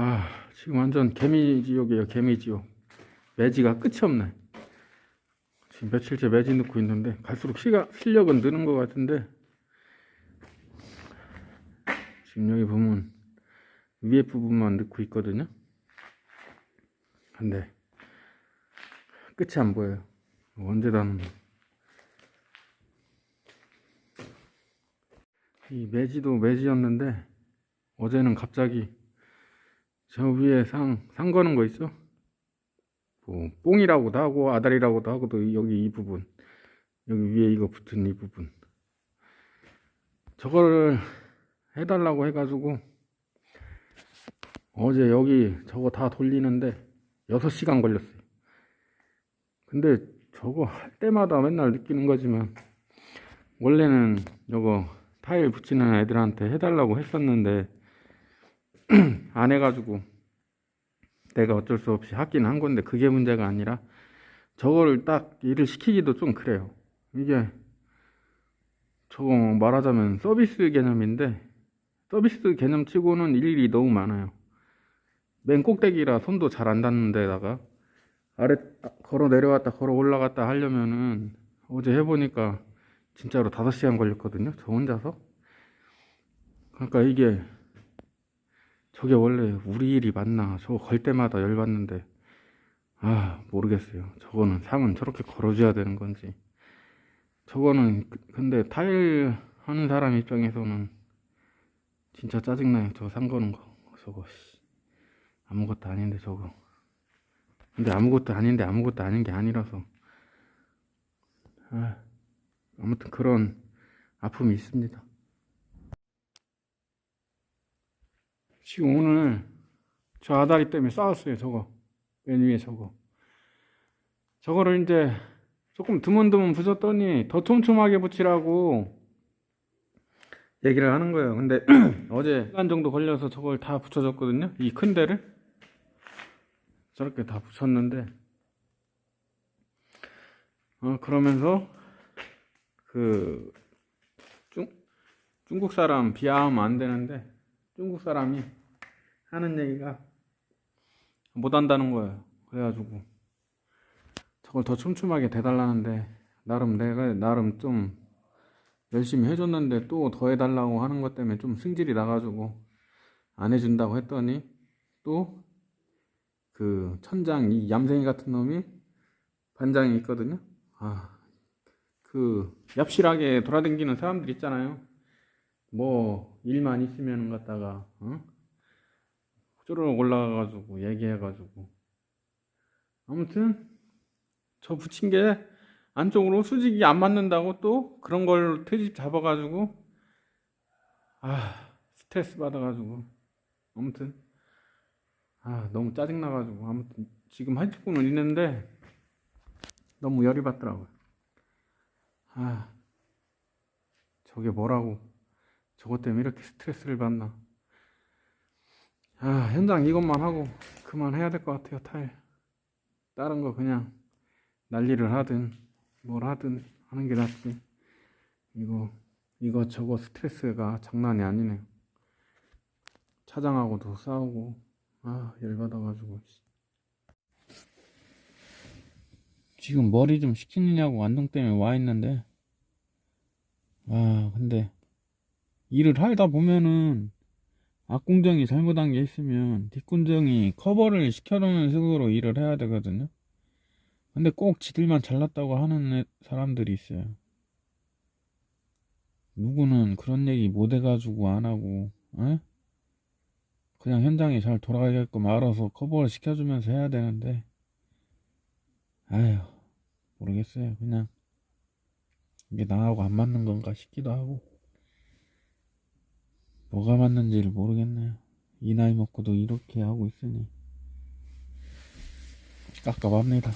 아, 지금 완전 개미지옥이에요, 개미지옥. 매지가 끝이 없네. 지금 며칠째 매지 넣고 있는데, 갈수록 시가, 실력은 느는 것 같은데, 지금 여기 보면, 위에 부분만 넣고 있거든요. 근데, 끝이 안 보여요. 언제 다는 이 매지도 매지였는데, 어제는 갑자기 저 위에 상, 상 거는 거 있어? 뭐, 뽕이라고도 하고, 아다리라고도 하고, 또 여기 이 부분. 여기 위에 이거 붙은 이 부분. 저거를 해달라고 해가지고, 어제 여기 저거 다 돌리는데, 6시간 걸렸어요. 근데 저거 할 때마다 맨날 느끼는 거지만, 원래는 저거 타일 붙이는 애들한테 해달라고 했었는데, 안 해가지고 내가 어쩔 수 없이 하긴 한 건데 그게 문제가 아니라 저거를 딱 일을 시키기도 좀 그래요. 이게 저거 말하자면 서비스 개념인데 서비스 개념 치고는 일일이 너무 많아요. 맨 꼭대기라 손도 잘 안 닿는 데다가 아래 걸어 내려갔다 걸어 올라갔다 하려면은 어제 해보니까 진짜로 5시간 걸렸거든요. 저 혼자서. 그러니까 이게 저게 원래 우리 일이 맞나? 저거 걸 때마다 열받는데, 아, 모르겠어요. 저거는 상은 저렇게 걸어줘야 되는 건지. 저거는, 그- 근데 타일 하는 사람 입장에서는 진짜 짜증나요. 저상 거는 거. 저거, 씨. 아무것도 아닌데, 저거. 근데 아무것도 아닌데 아무것도 아닌 게 아니라서. 아, 아무튼 그런 아픔이 있습니다. 지금 오늘 저 아다리 때문에 싸웠어요, 저거. 맨 위에 저거. 저거를 이제 조금 드문드문 부쉈더니 더 촘촘하게 붙이라고 얘기를 하는 거예요. 근데 어제 시간 정도 걸려서 저걸 다 붙여줬거든요. 이 큰 데를. 저렇게 다 붙였는데, 어, 그러면서 그 중, 중국 사람 비하하면 안 되는데, 중국 사람이 하는 얘기가 못 한다는 거예요. 그래가지고 저걸 더 촘촘하게 대달라는데 나름 내가 나름 좀 열심히 해줬는데 또 더 해달라고 하는 것 때문에 좀 승질이 나가지고 안 해준다고 했더니 또 그 천장 이 얌생이 같은 놈이 반장이 있거든요. 아, 그 얍실하게 돌아다니는 사람들 있잖아요. 뭐 일만 있으면 갖다가 어? 쪼르륵 올라가가지고 얘기해가지고. 아무튼 저 붙인 게 안쪽으로 수직이 안 맞는다고 또 그런 걸 트집 잡아가지고 아 스트레스 받아가지고. 아무튼 아 너무 짜증나가지고. 아무튼 지금 해주고는 있는데 너무 열이 받더라고요. 아 저게 뭐라고 저것 때문에 이렇게 스트레스를 받나? 아 현장 이것만 하고 그만해야 될 것 같아요 타일. 다른 거 그냥 난리를 하든 뭘 하든 하는 게 낫지. 이거 이거 저거 스트레스가 장난이 아니네요. 차장하고도 싸우고 아 열받아가지고. 지금 머리 좀 식히느냐고 안동 때문에 와 있는데. 아 근데 일을 하다 보면은 앞공정이 잘못한 게 있으면 뒷공정이 커버를 시켜놓는 식으로 일을 해야 되거든요. 근데 꼭 지들만 잘났다고 하는 애- 사람들이 있어요. 누구는 그런 얘기 못 해가지고 안 하고, 에? 그냥 현장이 잘 돌아가게끔 알아서 커버를 시켜주면서 해야 되는데, 아휴, 모르겠어요. 그냥, 이게 나하고 안 맞는 건가 싶기도 하고. 뭐가 맞는지를 모르겠네요. 이 나이 먹고도 이렇게 하고 있으니 깝깝합니다.